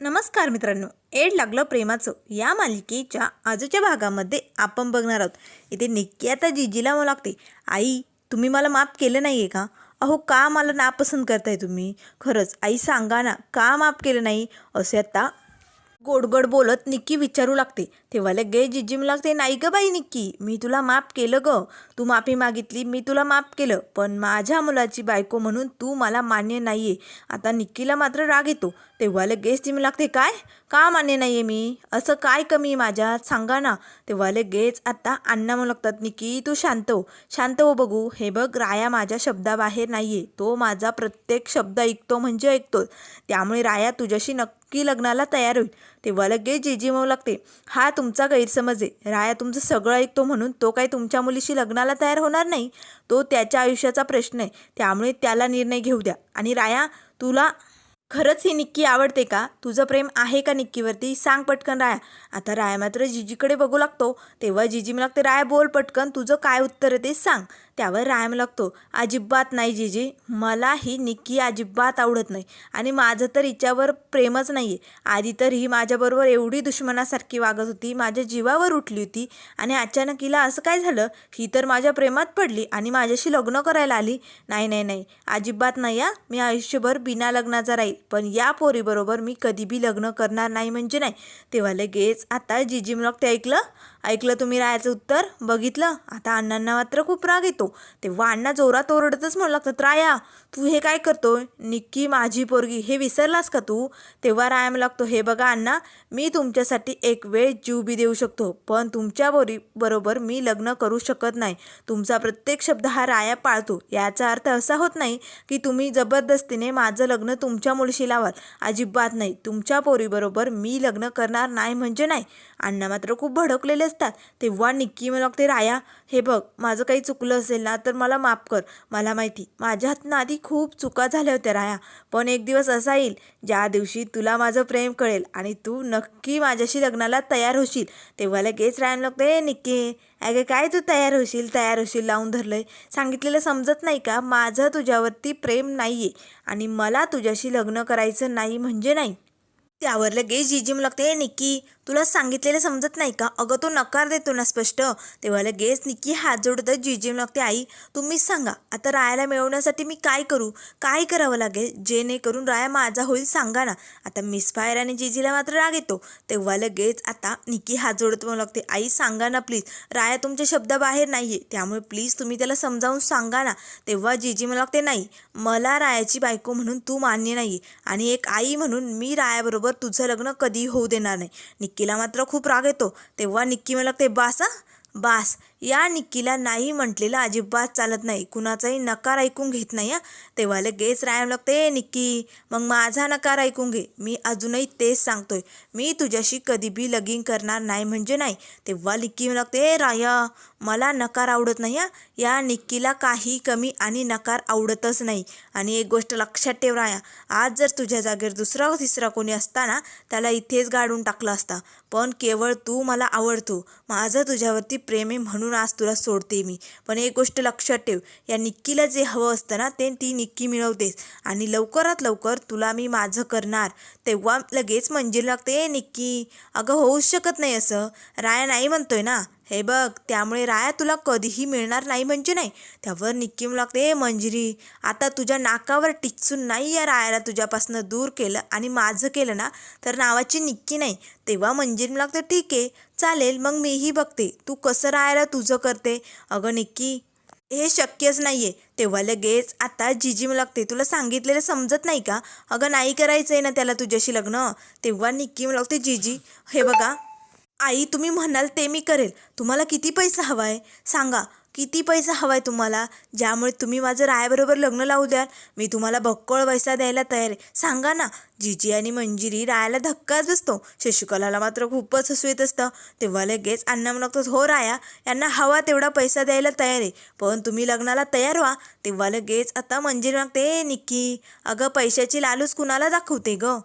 नमस्कार मित्रांनो एड लागलं प्रेमाचं. या मालिकेच्या आजच्या भागामध्ये आपण बघणार आहोत. इथे निक्की आता जिजीला मग लागते आई तुम्ही मला माफ केलं नाही आहे का? अहो का मला नापसंत करताय तुम्ही? खरंच आई सांगा ना का माफ केलं नाही? असे आता गोडगोड बोलत निक्की विचारू लागते. तेव्हा लगे जिजिम लागते नाही ग बाई निक्की. मी तुला माफ केलं ग. तू माफी मागितली मी तुला माफ केलं. पण माझ्या मुलाची बायको म्हणून तू मला मान्य नाही आहे आता निक्कीला मात्र राग येतो. तेव्हा लगेच ती लागते काय? का मान्य नाही आहे मी? असं काय कमी माझ्या? माझ्यात सांगा ना. तेव्हा लगेच आता अण्णा म्हणू लागतात निक्की. तू शांत हो. शांत हो बघू. हे बघ राया माझ्या शब्दाबाहेर नाही आहे तो माझा प्रत्येक शब्द ऐकतो म्हणजे ऐकतो त्यामुळे राया तुझ्याशी नक्की लग्नाला तयार होईल. तेव्हा लगेच जीजी लागते. हात तुमचा गैरसमज आहे. राया तुमचं सगळं ऐकतो म्हणून तो काही तुमच्या मुलीशी लग्नाला तयार होणार नाही. तो त्याच्या आयुष्याचा प्रश्न आहे. त्यामुळे त्याला निर्णय घेऊ द्या. आणि राया तुला खरंच ही निक्की आवडते का? तुझं प्रेम आहे का निक्कीवरती? सांग पटकन राया. आता राया मात्र जिजीकडे बघू लागतो. तेव्हा जिजी मला लागते राया बोल पटकन. तुझं काय उत्तर आहे ते सांग. त्यावर रायम लागतो. अजिबात नाही जिजी. मला ही निक्की अजिबात आवडत नाही. आणि माझं तर हिच्यावर प्रेमच नाही आहे आधी तर ही माझ्याबरोबर एवढी दुश्मनासारखी वागत होती. माझ्या जीवावर उठली होती. आणि अचानक हिला असं काय झालं? ही तर माझ्या प्रेमात पडली आणि माझ्याशी लग्न करायला आली. नाही नाही नाही. अजिबात नाही या मी आयुष्यभर बिना लग्नाचा राहील. पण या पोरीबरोबर मी कधी बी लग्न करणार नाही म्हणजे नाही. तेव्हा लगेच आता जीजी मग ते ऐकलं. ऐकलं तुम्ही रायाचं उत्तर? बघितलं? आता अण्णांना मात्र खूप राग येतो. तेव्हा अण्णा जोरात ओरडतच म्हणू लागतात राया तू हे काय करतो? निक्की माझी पोरगी हे विसरलास का तू? तेव्हा राया मला लागतो हे बघा अण्णा मी तुमच्यासाठी एक वेळ जीव बी देऊ शकतो पण तुमच्या बोरी बरोबर मी लग्न करू शकत नाही. तुमचा प्रत्येक शब्द हा राया पाळतो. याचा अर्थ असा होत नाही की तुम्ही जबरदस्तीने माझं लग्न तुमच्या मुळशी लावाल. अजिबात नाही. तुमच्या पोरीबरोबर मी लग्न करणार नाही म्हणजे नाही. अण्णा मात्र खूप भडकलेले असतात. तेव्हा निक्की मला लागते राया हे बघ माझं काही चुकलं असेल ना तर मला माफ कर. मला माहिती माझ्या हातनं आधी खूप चुका झाल्या होत्या राया. पण एक दिवस असा येईल ज्या दिवशी तुला माझं प्रेम कळेल आणि तू नक्की माझ्याशी लग्नाला तयार होशील तेव्हा लगेच राहायला लागते निक्की अगे काय तू तयार होशील तयार होशील लावून धरलंय? सांगितलेलं समजत नाही का? माझं तुझ्यावरती प्रेम नाही आहे आणि मला तुझ्याशी लग्न करायचं नाही म्हणजे नाही. त्यावर लगेच जिजिम लागते निक्की. तुला सांगितलेलं समजत नाही का? अगं तो नकार देतो ना स्पष्ट. तेव्हा लगेच निक्की हात जोडत जिजिम लागते आई. तुम्हीच सांगा. आता रायाला मिळवण्यासाठी मी काय करू? काय करावं लागेल? जेणेकरून राया माझा होईल सांगा ना. आता मिस फायर आणि जिजीला मात्र राग येतो. तेव्हा लगेच आता निक्की हात जोडत म्हणू लागते आई सांगा ना प्लीज राया तुमच्या शब्दाबाहेर नाही आहे त्यामुळे प्लीज तुम्ही त्याला समजावून सांगा ना. तेव्हा जिजी मला लागते नाही. मला रायाची बायको म्हणून तू मान्य नाही आणि एक आई म्हणून मी रायाबरोबर तुझं लग्न कधी होऊ देणार नाही. निक्कीला मात्र खूप राग येतो. तेव्हा निक्की मला लागते बास बास. या निक्कीला नाही म्हटलेलं अजिबात चालत नाही. कुणाचाही नकार ऐकून घेत नाही हा. तेव्हा लगेच रायम लागते निक्की मग माझा नकार ऐकून घे. मी अजूनही तेच सांगतोय. मी तुझ्याशी कधी बी लगीन करणार नाही म्हणजे नाही. तेव्हा निक्की लागते राया मला नकार आवडत नाही या निक्कीला काही कमी आणि नकार आवडतच नाही. आणि एक गोष्ट लक्षात ठेव राया. आज जर तुझ्या जागेवर दुसरा तिसरा कोणी असता ना त्याला इथेच गाडून टाकला असता. पण केवळ तू मला आवडतो. माझं तुझ्यावरती प्रेम आहे म्हणून आज तुला सोडते मी. पण एक गोष्ट लक्षात ठेव या निक्कीला जे हवं असतं ना ते ती निक्की मिळवतेस. आणि लवकरात लवकर तुला मी माझं करणार. तेव्हा लगेच मंजीर लागते निक्की अगं होऊच शकत नाही असं. राया नाही म्हणतोय ना. हे बघ त्यामुळे राया तुला कधीही मिळणार नाही म्हणजे नाही. त्यावर निक्की लागते मंजिरी आता तुझ्या नाकावर टिचून नाही या रायाला तुझ्यापासून दूर केलं आणि माझं केलं ना तर नावाची निक्की नाही. तेव्हा मंजिरी लागते ठीक आहे चालेल मग मीही बघते. तू कसं राहायला तुझं करते? अगं निक्की हे शक्यच नाही आहे तेव्हा लगेच आता जिजी मला लागते तुला सांगितलेलं समजत नाही का? अगं नाही करायचं आहे ना त्याला तुझ्याशी लग्न? तेव्हा निक्की मला लागते जिजी हे बघा आई तुम्ही म्हणाल ते मी करेल. तुम्हाला किती पैसा हवा आहे सांगा किती पैसा हवा आहे तुम्हाला? ज्यामुळे तुम्ही माझं रायाबरोबर लग्न लावू द्याल. मी तुम्हाला बक्कळ पैसा द्यायला तयार आहे. सांगा ना जिजी आणि मंजिरी रायाला धक्काच बसतो. शशिकलाला मात्र खूपच हसू येत असतं. तेव्हा लगेच अण्णा म्हणतो हो राया यांना हवा तेवढा पैसा द्यायला तयार आहे. पण तुम्ही लग्नाला तयार व्हा. तेव्हा लगेच आता मंजिरी मागते निक्की अगं पैशाची लालूच कुणाला दाखवते गं?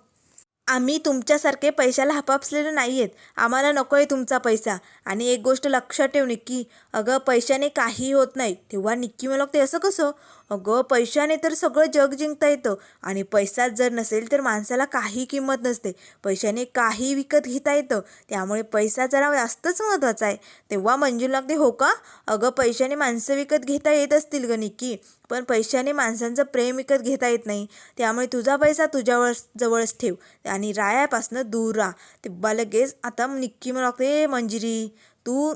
आम्ही तुमच्यासारखे पैशाला हपापसलेले नाही आहेत आम्हाला नको आहे तुमचा पैसा. आणि एक गोष्ट लक्षात ठेव निक्की अगं पैशाने काही होत नाही. तेव्हा निक्की मला ते असं कसं? अगं पैशाने तर सगळं जग जिंकता येतं. आणि पैसाच जर नसेल तर माणसाला काही किंमत नसते. पैशाने काही विकत घेता येतं. त्यामुळे पैसा जरा जास्तच महत्त्वाचा आहे. तेव्हा मंजूला अगदी हो का? अगं पैशाने माणसं विकत घेता येत असतील ग निक्की. पण पैशाने माणसांचं प्रेम विकत घेता येत नाही. त्यामुळे तुझा पैसा तुझ्यावर जवळच ठेव आणि रायापासनं दूर राहा. ते लगेच आता निक्की मला लागते मंजिरी तू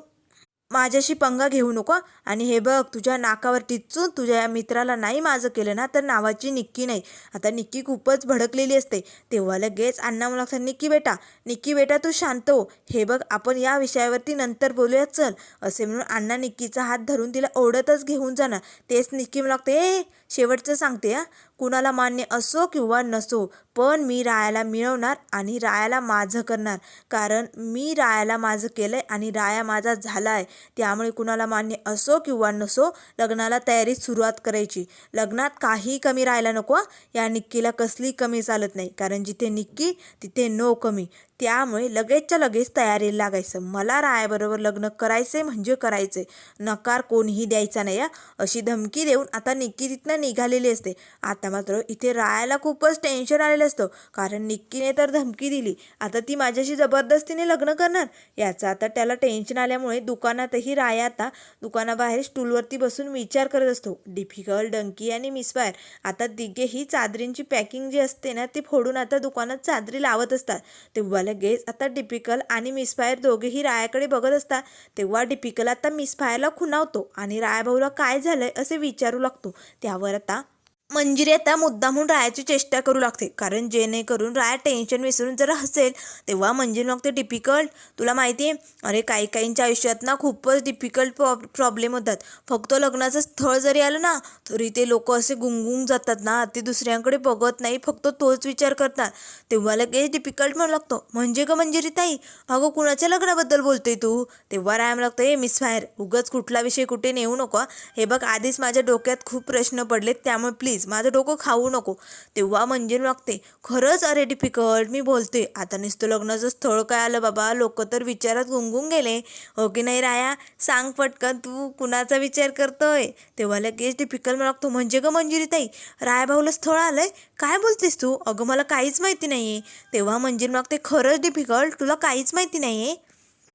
माझ्याशी पंगा घेऊ नको आणि हे बघ तुझ्या नाकावर टिचून तुझ्या या मित्राला नाही माझं केलं ना तर नावाची निक्की नाही. आता निक्की खूपच भडकलेली असते. तेव्हा लगेच अण्णा मला सांग निक्की बेटा निक्की बेटा तू शांत हो. हे बघ आपण या विषयावरती नंतर बोलूया चल. असे म्हणून अण्णा निक्कीचा हात धरून तिला ओढतच घेऊन जाणार. तेच निक्की मला लागते ए शेवटचं सांगते हा. कुणाला मान्य असो किंवा नसो पण मी रायाला मिळवणार आणि रायाला माझं करणार. कारण मी रायाला माझं केलंय आणि राया माझा झाला आहे त्यामुळे कुणाला मान्य असो किंवा नसो लग्नाला तयारी सुरुवात करायची. लग्नात काही कमी राहायला नको या निक्कीला कसली कमी चालत नाही. कारण जिथे निक्की तिथे नो कमी. त्यामुळे लगेचच्या लगेच तयारीला लागायचं. मला रायाबरोबर लग्न करायचे म्हणजे करायचे नकार कोणीही द्यायचा नाही या अशी धमकी देऊन आता निक्की तिथनं निघालेली असते. आता मात्र इथे रायाला खूपच टेन्शन आलेलं असतं. कारण निक्कीने तर धमकी दिली. आता ती माझ्याशी जबरदस्तीने लग्न करणार. याचं आता त्याला टेन्शन आल्यामुळे दुकानातही राया आता दुकानाबाहेर स्टूलवरती बसून विचार करत असतो. डिफिकल्ट डंकी आणि मिसफायर आता तिघेही चादरींची पॅकिंग जी असते ना ती फोडून आता दुकानात चादरी लावत असतात. तेव्हा लगेच आता डिपिकल आणि मिसफायर दोघेही रायाकडे बघत असतात तेव्हा डिपिकल आता मिसफायरला खुणावतो आणि रायाभाऊला काय झालंय असे विचारू लागतो. त्यावर आता मंजिरी आता मुद्दामून रायाची चेष्टा करू लागते. कारण जेणेकरून राया टेन्शन विसरून जर हसेल तेव्हा मंजिरी ते डिफिकल्ट तुला माहिती आहे? अरे काही काहींच्या आयुष्यात ना खूपच डिफिकल्ट प्रॉ प्रॉब्लेम होतात. फक्त लग्नाचं स्थळ जरी आलं ना तरी ते लोक असे गुंगुंग जातात ना ते दुसऱ्यांकडे बघत नाही फक्त तोच विचार करतात. तेव्हा लगेच डिफिकल्ट म्हणू लागतो. म्हणजे ग मंजिरी ताई अगं कुणाच्या लग्नाबद्दल बोलते तू? तेव्हा राया लागतं हे मिस फायर उगच कुठला विषय कुठे नेऊ नको हे बघ आधीच माझ्या डोक्यात खूप प्रश्न पडलेत त्यामुळे प्लीज माझं डोकं खाऊ नको. तेव्हा मंजिरी मागते खरंच अरे डिफिकल्ट मी बोलते. आता नुसतं लग्नाचं स्थळ काय आलं बाबा? लोक तर विचारात गुंगून गेले. हो की नाही राया? सांग पटकन तू कुणाचा विचार करतोय? तेव्हा लगेच डिफिकल्ट मला लागतो म्हणजे ग मंजिरी ताई रायभाऊला स्थळ आलंय? काय बोलतेस तू? अगं मला काहीच माहिती नाही आहे तेव्हा मंजिरी मागते खरंच डिफिकल्ट तुला काहीच माहिती नाही आहे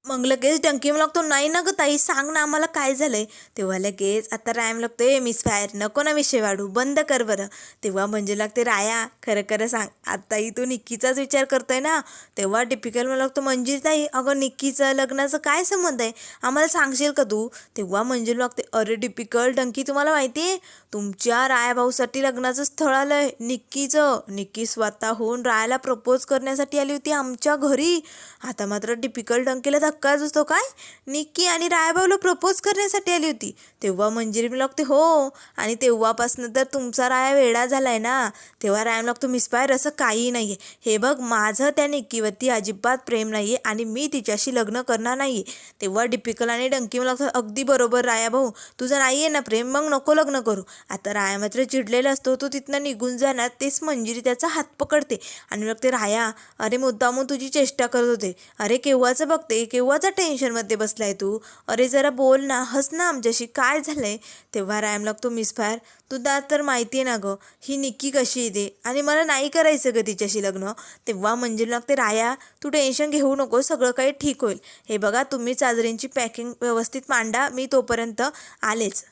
मग लगेच डंकी मला लागतो. नाही ना ग ताई सांग ना आम्हाला काय झालंय. तेव्हा लगेच आता रायम लागतो ए मिस फायर नको ना विषय वाढू. बंद कर बरं. तेव्हा म्हणजे लागते राया खरं खरं सांग. आताही तू निक्कीचाच विचार करतोय ना? तेव्हा टिपिकल मला लागतो मंजिरी ताई अगं निक्कीचं लग्नाचं काय संबंध आहे? आम्हाला सांगशील का तू? तेव्हा मंजिरी लागते अरे टिपिकल डंकी तुम्हाला माहिती आहे तुमच्या रायाभाऊसाठी लग्नाचं स्थळ आलं आहे निक्कीचं. निक्की स्वतःहून रायाला प्रपोज करण्यासाठी आली होती आमच्या घरी. आता मात्र टिपिकल डंकीला धक्काच असतो काय? निक्की आणि रायाभाऊला प्रपोज करण्यासाठी आली होती. तेव्हा मंजिरी मी लागते हो आणि तेव्हापासनं तर तुमचा राया वेडा झालाय ना. तेव्हा रायम लागतो मिसपायर असं काही नाही आहे हे बघ माझं त्या निक्कीवरती अजिबात प्रेम नाही आहे आणि मी तिच्याशी लग्न करणार नाही आहे तेव्हा डिपिकल आणि डंकी मला लागतं अगदी बरोबर राया भाऊ तुझं नाही आहे ना प्रेम मग नको लग्न करू. आता राया मात्र चिडलेला असतो तो तिथनं निघून जाणार तेच मंजिरी त्याचा हात पकडते. आणि मग ते राया अरे मुद्दामून तुझी चेष्टा करत होते. अरे केव्हाचं बघते केव्हा केव्हाचा टेन्शनमध्ये बसलाय तू? अरे जरा बोल ना हस ना आमच्याशी. काय झालंय? तेव्हा रायम लागतो मिसफायर तुला तर माहिती आहे ना गं ही निक्की कशी येते आणि मला नाही करायचं गं तिच्याशी लग्न. तेव्हा मंजिल लागते राया तू टेन्शन घेऊ नको सगळं काही ठीक होईल. हे बघा तुम्ही चादरींची पॅकिंग व्यवस्थित मांडा मी तोपर्यंत आलेच.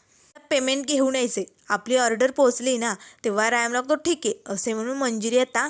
पेमेंट घेऊन यायचे. आपली ऑर्डर पोचली ना तेव्हा रायम लागतो ठीक आहे असे म्हणून मंजिरी आता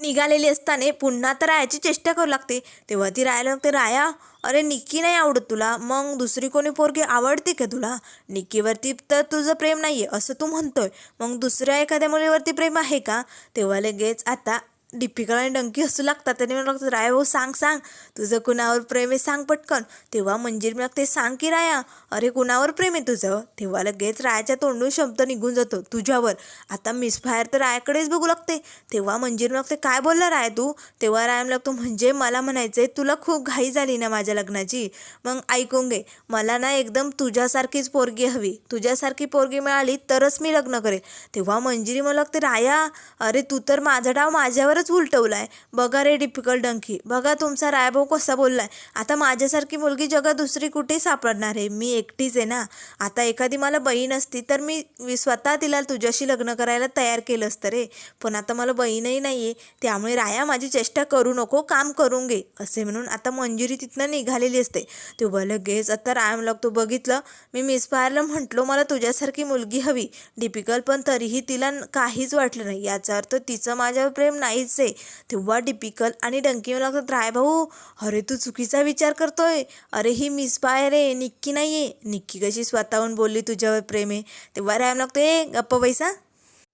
निघालेली असताना पुन्हा तर रायाची चेष्टा करू लागते. तेव्हा ती रायाला लागते राया अरे निक्की नाही आवडत तुला? मग दुसरी कोणी पोरगी आवडते का तुला? निक्कीवरती तर तुझं प्रेम नाही आहे असं तू म्हणतोय. मग दुसऱ्या एखाद्या मुलीवरती प्रेम आहे का? तेव्हा लगेच आता डिपिकल आणि डंकी हसू लागतात. त्याने मला लागतं राया भाऊ सांग सांग. तुझं कुणावर प्रेम आहे सांग पटकन. तेव्हा मंजिरी मी लागते सांग की राया. अरे कुणावर प्रेम आहे तुझं? तेव्हा लगेच रायाच्या तोंडून शब्द निघून जातो तुझ्यावर. आता मिसफायर तर रायाकडेच बघू लागते. तेव्हा मंजिरी लागते काय बोलला राय तू? तेव्हा राया लागतो म्हणजे मला म्हणायचंय तुला खूप घाई झाली ना माझ्या लग्नाची? मग ऐकून घे मला ना एकदम तुझ्यासारखीच पोरगी हवी. तुझ्यासारखी पोरगी मिळाली तरच मी लग्न करेल. तेव्हा मंजिरी मला लागते राया अरे तू तर माझा डाव माझ्यावर बरोबरच उलटवलाय. बघा रे डिफिकल्ट डंकी. बघा तुमचा रायभाऊ कसा बोललाय. आता माझ्यासारखी मुलगी जगात दुसरी कुठे सापडणार आहे? मी एकटीच आहे ना? आता एखादी मला बहीण असती तर मी स्वतः तिला तुझ्याशी लग्न करायला तयार केलं असतं रे. पण आता मला बहीणही नाही आहे त्यामुळे राया माझी चेष्टा करू नको काम करून घे असे म्हणून आता मंजुरी तिथनं निघालेली असते. तेव्हा लगेच आता राया तू बघितलं? मी मिस पायरला म्हटलो मला तुझ्यासारखी मुलगी हवी. डिपिकल पण तरीही तिला काहीच वाटलं नाही. याचा अर्थ तिचं माझ्यावर प्रेम नाहीच आहे तेव्हा डिपिकल आणि डंकी मला लागतात राय भाऊ अरे तू चुकीचा विचार करतोय. अरे ही मिस बाय आहे निक्की नाही आहे निक्की कशी स्वतःहून बोलली तुझ्यावर प्रेम आहे. तेव्हा राय लागतो ए गप्प पैसा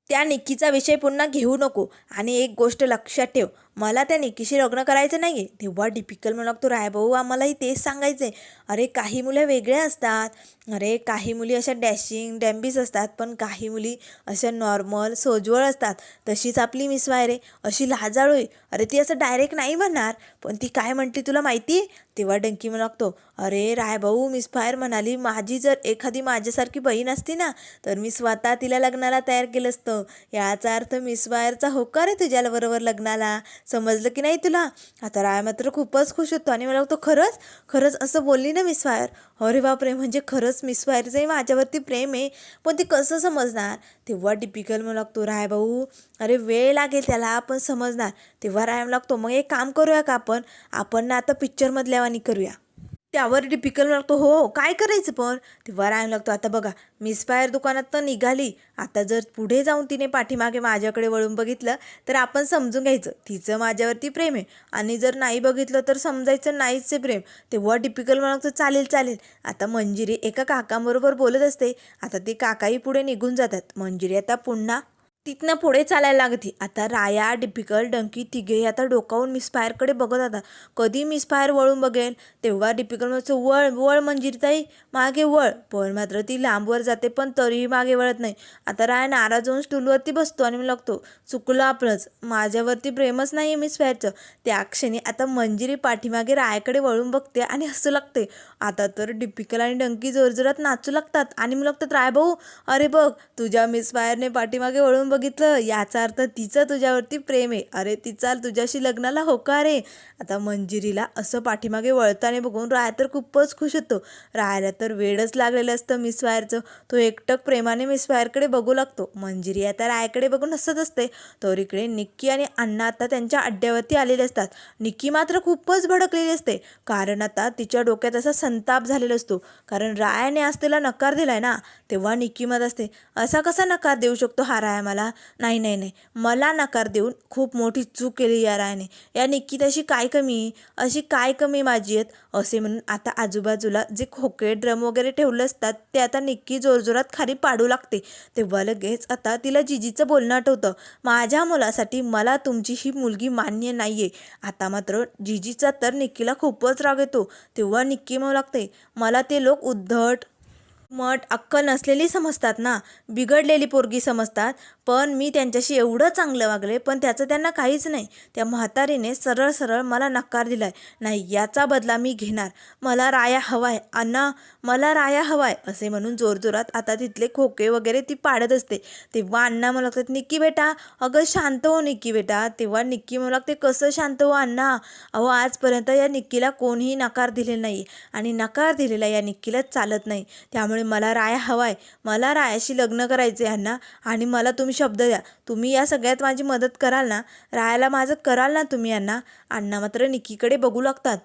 त्या निक्कीचा विषय पुन्हा घेऊ नको. आणि एक गोष्ट लक्षात ठेव. मला त्या निक्कीशी लग्न करायचं नाही आहे तेव्हा डिपिकल म्हणू लागतो रायभाऊ आम्हालाही तेच सांगायचं. आहे अरे काही मुलं वेगळ्या असतात. अरे काही मुली अशा डॅशिंग डॅम्बीस असतात पण काही मुली अशा नॉर्मल सोजवळ असतात. तशीच आपली मिस वायरे अशी लाजाळू आहे. अरे ती असं डायरेक्ट नाही म्हणणार. पण ती काय म्हणते तुला माहिती आहे तेव्हा डंकी म्हणू लागतो अरे रायभाऊ मिस फायर म्हणाली माझी जर एखादी माझ्यासारखी बहीण असती ना तर मी स्वतः तिला लग्नाला तयार केलं असतं. याचा अर्थ मिस फायरचा होकार आहे तुझ्या बरोबर लग्नाला. समजलं की नाही तुला? आता राय मात्र खूपच खुश होतो आणि मला तो खरंच खरंच असं बोलली ना मिस फायर. अरे बापरे म्हणजे खरंच मिस फायरचंही माझ्यावरती प्रेम आहे पण ते कसं समजणार? तेव्हा डिपिकल म्हणू लागतो राय भाऊ अरे वेळ लागेल त्याला आपण समजणार. तेव्हा राय लागतो मग एक काम करूया का आपण? आपण ना आता पिक्चरमधल्यावानी करूया. त्यावर डिपिकल लागतो. हो काय करायचं पण? तेव्हा राय लागतो. आता बघा मिस फायर दुकानात तर निघाली. आता जर पुढे जाऊन तिने पाठीमागे माझ्याकडे वळून बघितलं तर आपण समजून घ्यायचं तिचं माझ्यावरती प्रेम आहे. आणि जर नाही बघितलं तर समजायचं नाहीच आहे प्रेम. तेव्हा डिपिकल म्हणतो चालेल चालेल. आता मंजिरी एका काकांबरोबर बोलत असते. आता ते काकाही पुढे निघून जातात. मंजिरी आता पुन्हा तिथनं पुढे चालायला लागते. आता राया डिपिकल डंकी तिघेही आता डोकावून मिसफायरकडे बघत आता. कधी मिसफायर वळून बघेल तेव्हा डिपिकल म्हणतो वळ वळ मंजिरीताई मागे वळ. पण मात्र ती लांबवर जाते पण तरीही मागे वळत नाही. आता राया नाराज होऊन स्टूलवरती बसतो आणि मी लागतो. चुकलं आपलंच. माझ्यावरती प्रेमच नाही आहे मिसफायरचं त्या क्षणी आता मंजिरी पाठीमागे रायाकडे वळून बघते आणि हसू लागते. आता तर डिपिकल आणि डंकी जोरजोरात नाचू लागतात आणि मी लागतात राय भाऊ अरे बघ तुझ्या मिसफायरने पाठीमागे वळून बघितलं याचा अर्थ तिचं तुझ्यावरती प्रेम आहे. अरे तिचा तुझ्याशी लग्नाला होकार आहे. आता मंजिरीला असं पाठीमागे वळताना बघून राया तर खूपच खुश होतो. रायला तर वेळच लागलेलं असतं मिस वायरचं तो एकटक प्रेमाने मिस मिसफायरकडे बघू लागतो. मंजिरी आता रायाकडे बघून हसत असते. तर इकडे निक्की आणि अण्णा आता त्यांच्या अड्ड्यावरती आलेले असतात. निक्की मात्र खूपच भडकलेली असते. कारण आता तिच्या डोक्यात असा संताप झालेला असतो. कारण रायाने आज तिला नकार दिलाय ना तेव्हा निक्की मत असते असा कसा नकार देऊ शकतो हा राया मला? नाही नाही नाही. मला नकार देऊन खूप मोठी चूक केली या रायाने. या निक्कीत अशी काय कमी? अशी काय कमी माझी आहेत? असे म्हणून आता आजूबाजूला जे खोके ड्रम वगैरे ठेवले असतात ते आता निक्की जोरजोरात खाली पाडू लागते. तेव्हा लगेच आता तिला जिजीचं बोलणं आठवतं. माझ्या मुलासाठी मला तुमची ही मुलगी मान्य नाही आहे आता मात्र जिजीचा तर निक्कीला खूपच राग येतो. तेव्हा निक्की म्हणू लागते मला ते लोक उद्धट मठ अक्कल नसलेली समजतात ना? बिघडलेली पोरगी समजतात? पण मी त्यांच्याशी एवढं चांगलं वागले पण त्याचं त्यांना काहीच नाही. त्या म्हातारीने सरळ सरळ मला नकार दिलाय. नाही याचा बदला मी घेणार. मला राया हवाय. अण्णा मला राया हवाय असे म्हणून जोरजोरात आता तिथले खोके वगैरे ती पाडत असते. तेव्हा अण्णा मला लागतात निक्की बेटा अगं शांत हो निक्की बेटा. तेव्हा निक्की मला लागते कसं शांत हो अण्णा? अहो आजपर्यंत या निक्कीला कोणीही नकार दिलेला नाही आणि नकार दिलेला या निक्कीला चालत नाही. त्यामुळे मला राया हवाय. मला रायाशी लग्न करायचे अण्णा. आणि मला तुम्ही शब्द द्या. तुम्ही या सगळ्यात माझी मदत कराल ना? राहायला माझं कराल ना तुम्ही अण्णा अण्णा मात्र निक्कीकडे बघू लागतात.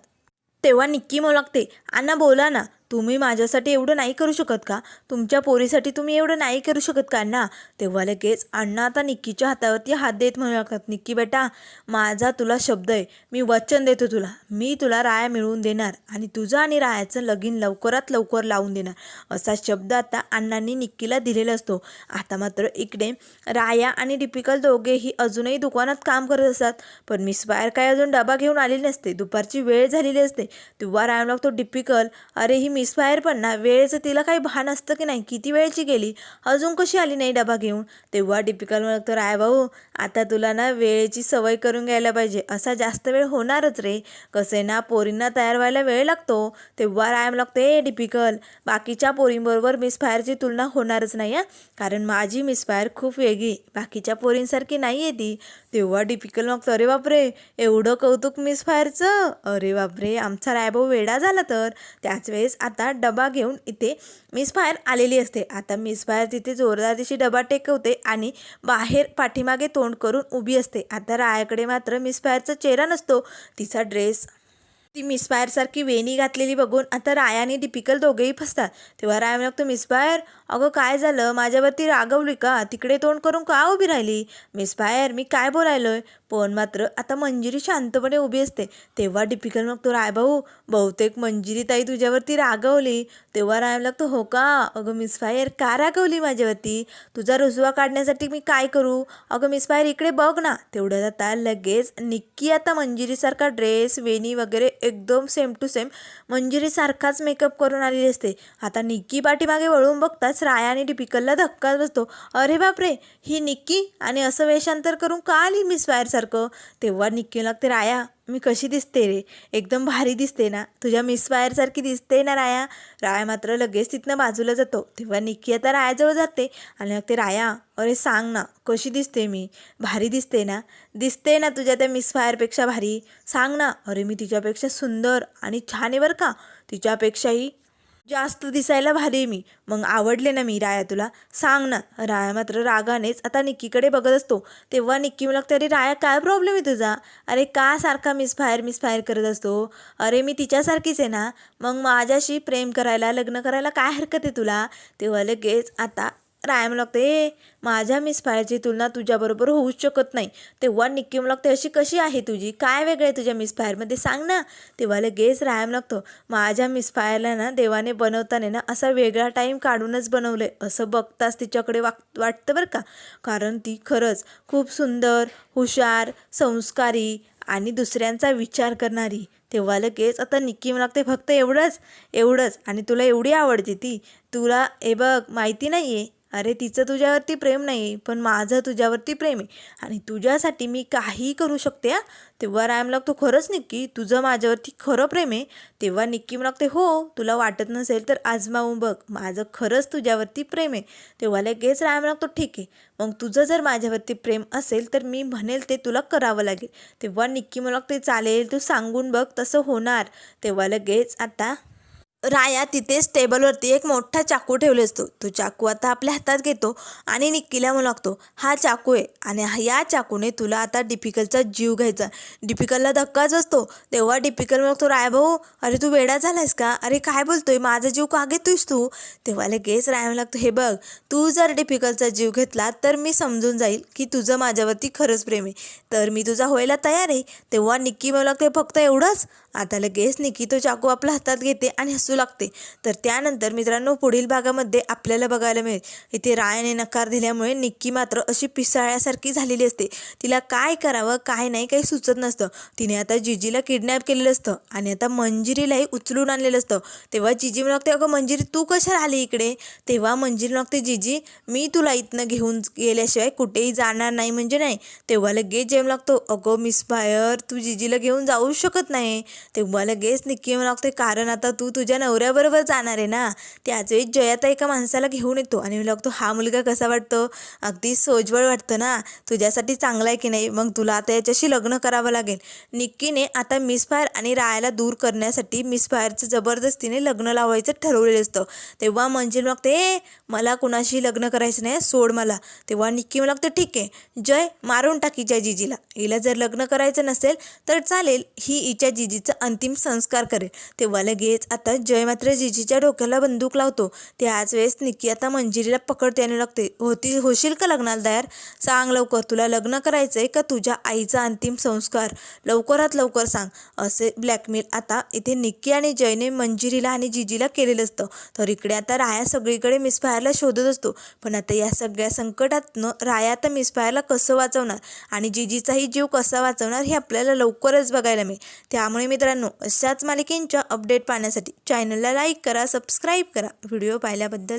तेव्हा निक्की म्हणू लागते अण्णा बोला ना. तुम्ही माझ्यासाठी एवढं नाही करू शकत का? तुमच्या पोरीसाठी तुम्ही एवढं नाही करू शकत का? अण्णा तेव्हा लगेच अण्णा आता निक्कीच्या हातावरती हात देत म्हणू लागतात निक्की बेटा माझा तुला शब्द आहे. मी वचन देतो तुला. मी तुला राया मिळवून देणार आणि तुझं आणि रायाचं लगीन लवकरात लवकर लावून देणार. असा शब्द आता अण्णांनी निक्कीला दिलेला असतो. आता मात्र इकडे राया आणि डिपिकल दोघेही अजूनही दुकानात काम करत असतात. पण मिस बाहेर काय अजून डबा घेऊन आलेली नसते. दुपारची वेळ झालेली असते. तेव्हा राया लागतो डिपिकल. अरे ही मिसफायर पण ना वेळेचं तिला काही भान असतं की नाही किती वेळची गेली अजून कशी आली नाही डबा घेऊन? तेव्हा डिपिकल म्हणत तर आय भाऊ आता तुला ना वेळेची सवय करून घ्यायला पाहिजे असा जास्त वेळ होणारच रे. कसं आहे ना पोरींना तयार व्हायला वेळ लागतो तेव्हा रायम लागते ए डिपिकल बाकीच्या पोरींबरोबर मिसफायरची तुलना होणारच नाही आहे कारण माझी मिसफायर खूप वेगळी बाकीच्या पोरींसारखी नाही आहे ती. तेव्हा डिपिकल मागतो अरे बापरे एवढं कौतुक मिसफायरचं अरे बापरे आमचा रायभाऊ वेडा झाला तर? त्याच वेळेस आता डबा घेऊन इथे मिसफायर आलेली असते. आता मिसफायर तिथे जोरदार तिशी डबा टेकवते आणि बाहेर पाठीमागे तोंड करून उभी असते. आता रायाकडे मात्र मिसफायरचा चेहरा नसतो. तिचा ड्रेस ती मिसफायरसारखी वेणी घातलेली बघून आता राया आणि डिपिकल दोघेही फसतात. तेव्हा राया लागतो मिसफायर अगं काय झालं? माझ्यावरती रागवली का? तिकडे तोंड करून का उभी राहिली? मिसफायर मी काय बोलायलोय? पण मात्र आता मंजिरी शांतपणे उभी असते. तेव्हा डिपिकल मग तो राय भाऊ बहुतेक मंजिरी ताई तुझ्यावरती रागवली. तेव्हा राय लागतो हो का? अगं मिस फायर का रागवली माझ्यावरती? तुझा रुसवा काढण्यासाठी मी काय करू? अगं मिसफायर इकडे बघ ना. तेवढ्यात आता लगेच निक्की आता मंजिरीसारखा ड्रेस वेणी वगैरे एकदम सेम टू सेम मंजिरीसारखाच मेकअप करून आलेली असते. आता निक्की पाठीमागे वळून बघताच राया आणि डिपिकलला धक्का बसतो. अरे बापरे! ही निक्की? आणि असं वेषांतर करून का आली मिसफायरसारखं तेव्हा निक्की लागते राया मी कशी दिसते रे? एकदम भारी दिसते ना? तुझ्या मिस वायरसारखी दिसते ना राया? राया मात्र लगेच तिथनं बाजूला जातो. तेव्हा निक्की आता रायाजवळ जाते आणि मग ते राया अरे सांग ना कशी दिसते मी? भारी दिसते ना? दिसते ना तुझ्या त्या मिस फायरपेक्षा भारी? सांग ना अरे मी तिच्यापेक्षा सुंदर आणि छान आहे बरं का? तिच्यापेक्षाही जास्त दिसायला भारी आहे मी. मग आवडले ना मी राया तुला? सांग ना. राया मात्र रागानेच आता निक्कीकडे बघत असतो. तेव्हा निक्की मला तरी अरे राया काय प्रॉब्लेम आहे तुझा? अरे का सारखा मिसफायर मिसफायर करत असतो? अरे मी तिच्यासारखीच आहे ना? मग माझ्याशी प्रेम करायला लग्न करायला काय हरकत आहे तुला? तेव्हा लगेच आता राय मला लागते ए माझ्या मिसफायरची तुलना तुझ्याबरोबर होऊच शकत नाही. तेव्हा निक्की मला लागते अशी कशी आहे तुझी? काय वेगळं आहे तुझ्या मिसफायरमध्ये सांग ना. तेव्हा लगेच रायाम लागतो माझ्या मिसफायरला ना देवाने बनवताना ना असा वेगळा टाईम काढूनच बनवलं आहे असं बघताच तिच्याकडे वाग वाटतं बरं का. कारण ती खरंच खूप सुंदर हुशार संस्कारी आणि दुसऱ्यांचा विचार करणारी. तेव्हा लगेच आता निक्की मला लागते फक्त एवढंच एवढंच. आणि तुला एवढी आवडते ती. तुला हे बघ माहिती नाही आहे अरे तिचं तुझ्यावरती प्रेम नाही पण माझं तुझ्यावरती प्रेम आहे. आणि तुझ्यासाठी मी काहीही करू शकते हा? तेव्हा राम लागतो खरंच निक्की तुझं माझ्यावरती खरं प्रेम आहे. तेव्हा निक्की म्हणते हो तुला वाटत नसेल तर आजमावून बघ माझं खरंच तुझ्यावरती प्रेम आहे. तेव्हा लगेच राम लागतो ठीक आहे मग तुझं जर माझ्यावरती प्रेम असेल तर मी म्हणेल ते तुला करावं लागेल. तेव्हा निक्की मला ते चालेल तू सांगून बघ तसं होणार. तेव्हा लगेच आता राया तिथेच टेबलवरती एक मोठा चाकू ठेवले असतो. तो चाकू आता आपल्या हातात घेतो आणि निक्कीला म्हणू लागतो हा चाकू आहे आणि हा- या चाकूने तुला आता डिफिकलचा जीव घ्यायचा डिफिकलला धक्काच असतो तेव्हा डिपिकल म्हणतो राय भाऊ अरे तू वेडा झालायस का? अरे काय बोलतोय? माझा जीव का घेतोयस तू? तेव्हा लगेच राय लागतो हे बघ तू जर डिफिकलचा जीव घेतला तर मी समजून जाईल की तुझं माझ्यावरती खरंच प्रेम आहे. तर मी तुझा व्हायला तयार आहे. तेव्हा निक्की म्हणू लागते फक्त एवढंच? आता लगेच निक्की तो चाकू आपल्या हातात घेते आणि हसू लागते. तर त्यानंतर मित्रांनो पुढील भागामध्ये आपल्याला बघायला मिळेल. इथे रायाने नकार दिल्यामुळे निक्की मात्र अशी पिसाळ्यासारखी झालेली असते. तिला काय करावं काय नाही काही सुचत नसतं. तिने आता जिजीला किडनॅप केलेलं असतं आणि आता मंजिरीलाही उचलून आणलेलं असतं. तेव्हा जिजी लागते अगं मंजिरी तू कशा आली इकडे? तेव्हा मंजिरी लागते जिजी मी तुला इथनं घेऊन गेल्याशिवाय कुठेही जाणार नाही म्हणजे नाही. तेव्हा लगेच जेम लागतो अगं मिस फायर तू जिजीला घेऊन जाऊ शकत नाही. तेव्हा लगेच निक्की म्हणू लागते कारण आता तू तुझ्या नवऱ्याबरोबर जाणार आहे ना त्याच वेळी जयाता एका माणसाला घेऊन येतो. आणि मी लागतो हा मुलगा कसा वाटतो? अगदी सोजवळ वाटतं ना. तुझ्यासाठी चांगला आहे की नाही? मग तुला आता याच्याशी लग्न करावं लागेल. निक्कीने आता मिसफायर आणि रायाला दूर करण्यासाठी मिसफायरचं जबरदस्तीने लग्न लावायचं ठरवलेलं असतं. तेव्हा मंजिल मग ए मला कुणाशी लग्न करायचं नाही सोड मला. तेव्हा निक्की मला लागतं ठीक आहे जय मारून टाकी जय जिजीला. हिला जर लग्न करायचं नसेल तर चालेल ही हिच्या जिजीचा अंतिम संस्कार करेल. तेव्हा लगेच आता जय मात्र जिजीच्या डोक्याला बंदूक लावतो. त्याच वेळेस निक्की आता मंजिरीला पकडते आणि लागते होती होशील का लग्नाला तयार? सांग लवकर तुला लग्न करायचंय का तुझ्या आईचा अंतिम संस्कार? लवकरात लवकर सांग. असे ब्लॅकमेल आता इथे निक्की आणि जयने मंजिरीला आणि जिजीला केलेलं असतं. तर इकडे आता राया सगळीकडे मिसफायरला शोधत असतो. पण आता या सगळ्या संकटातनं राया आता मिसफायरला कसं वाचवणार? आणि जिजीचाही जीव कसा वाचवणार हे आपल्याला लवकरच बघायला मिळेल. त्यामुळे मित्रांनो अशाच मालिकेंच्या अपडेट पाहण्यासाठी चॅनल चॅनलला लाईक करा सबस्क्राईब करा. व्हिडिओ पाहिल्याबद्दल